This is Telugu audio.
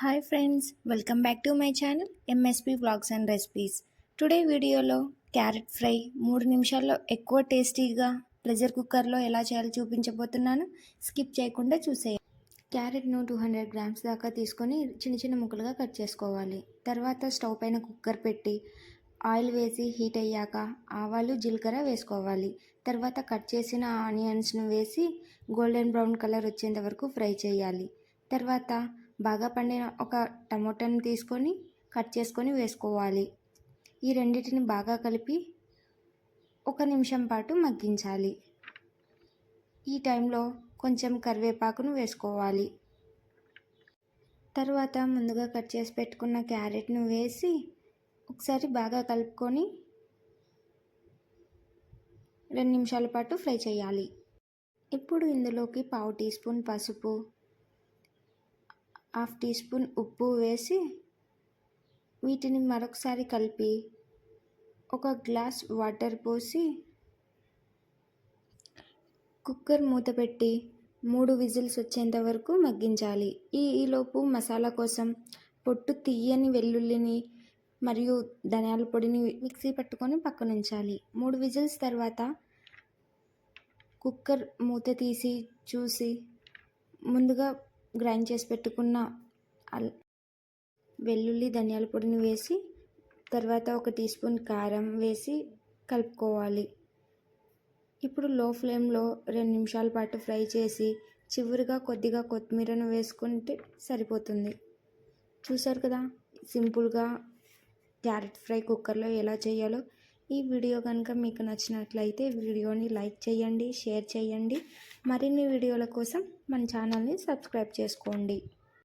Hi friends welcome back to my channel MSP blogs and recipes today వీడియోలో క్యారెట్ ఫ్రై మూడు నిమిషాల్లో ఎక్కువ టేస్టీగా ప్రెషర్ కుక్కర్లో ఎలా చేయాలో చూపించబోతున్నాను. స్కిప్ చేయకుండా చూసేయండి. క్యారెట్ను టూ హండ్రెడ్ గ్రామ్స్ దాకా తీసుకొని చిన్న చిన్న ముక్కలుగా కట్ చేసుకోవాలి. తర్వాత స్టవ్ పైన కుక్కర్ పెట్టి ఆయిల్ వేసి హీట్ అయ్యాక ఆవాలు జీలకర్ర వేసుకోవాలి. తర్వాత కట్ చేసిన ఆనియన్స్ను వేసి గోల్డెన్ బ్రౌన్ కలర్ వచ్చేంత వరకు ఫ్రై చేయాలి. తర్వాత బాగా పండిన ఒక టమోటాని తీసుకొని కట్ చేసుకొని వేసుకోవాలి. ఈ రెండింటిని బాగా కలిపి ఒక నిమిషం పాటు మగ్గించాలి. ఈ టైంలో కొంచెం కరివేపాకును వేసుకోవాలి. తర్వాత ముందుగా కట్ చేసి పెట్టుకున్న క్యారెట్ను వేసి ఒకసారి బాగా కలుపుకొని రెండు నిమిషాల పాటు ఫ్రై చేయాలి. ఇప్పుడు ఇందులోకి పావు టీ స్పూన్ పసుపు హాఫ్ టీ స్పూన్ ఉప్పు వేసి వీటిని మరొకసారి కలిపి ఒక గ్లాస్ వాటర్ పోసి కుక్కర్ మూత పెట్టి మూడు విజిల్స్ వచ్చేంత వరకు మగ్గించాలి. ఈ ఈలోపు మసాలా కోసం పొట్టు తీయని వెల్లుల్లిని మరియు ధనియాల పొడిని మిక్సీ పట్టుకొని పక్కన ఉంచాలి మూడు విజిల్స్ తర్వాత కుక్కర్ మూత తీసి చూసి ముందుగా గ్రైండ్ చేసి పెట్టుకున్న అల్ వెల్లుల్లి ధనియాల పొడిని వేసి తర్వాత ఒక టీ స్పూన్ కారం వేసి కలుపుకోవాలి. ఇప్పుడు లో ఫ్లేమ్లో రెండు నిమిషాల పాటు ఫ్రై చేసి చివరిగా కొద్దిగా కొత్తిమీరను వేసుకుంటే సరిపోతుంది. చూసారు కదా సింపుల్గా క్యారెట్ ఫ్రై కుక్కర్లో ఎలా చేయాలో ఈ వీడియో కనుక మీకు నచ్చినట్లయితే వీడియోని లైక్ చేయండి షేర్ చేయండి. మరిన్ని వీడియోల కోసం మన ఛానల్ని సబ్స్క్రైబ్ చేసుకోండి.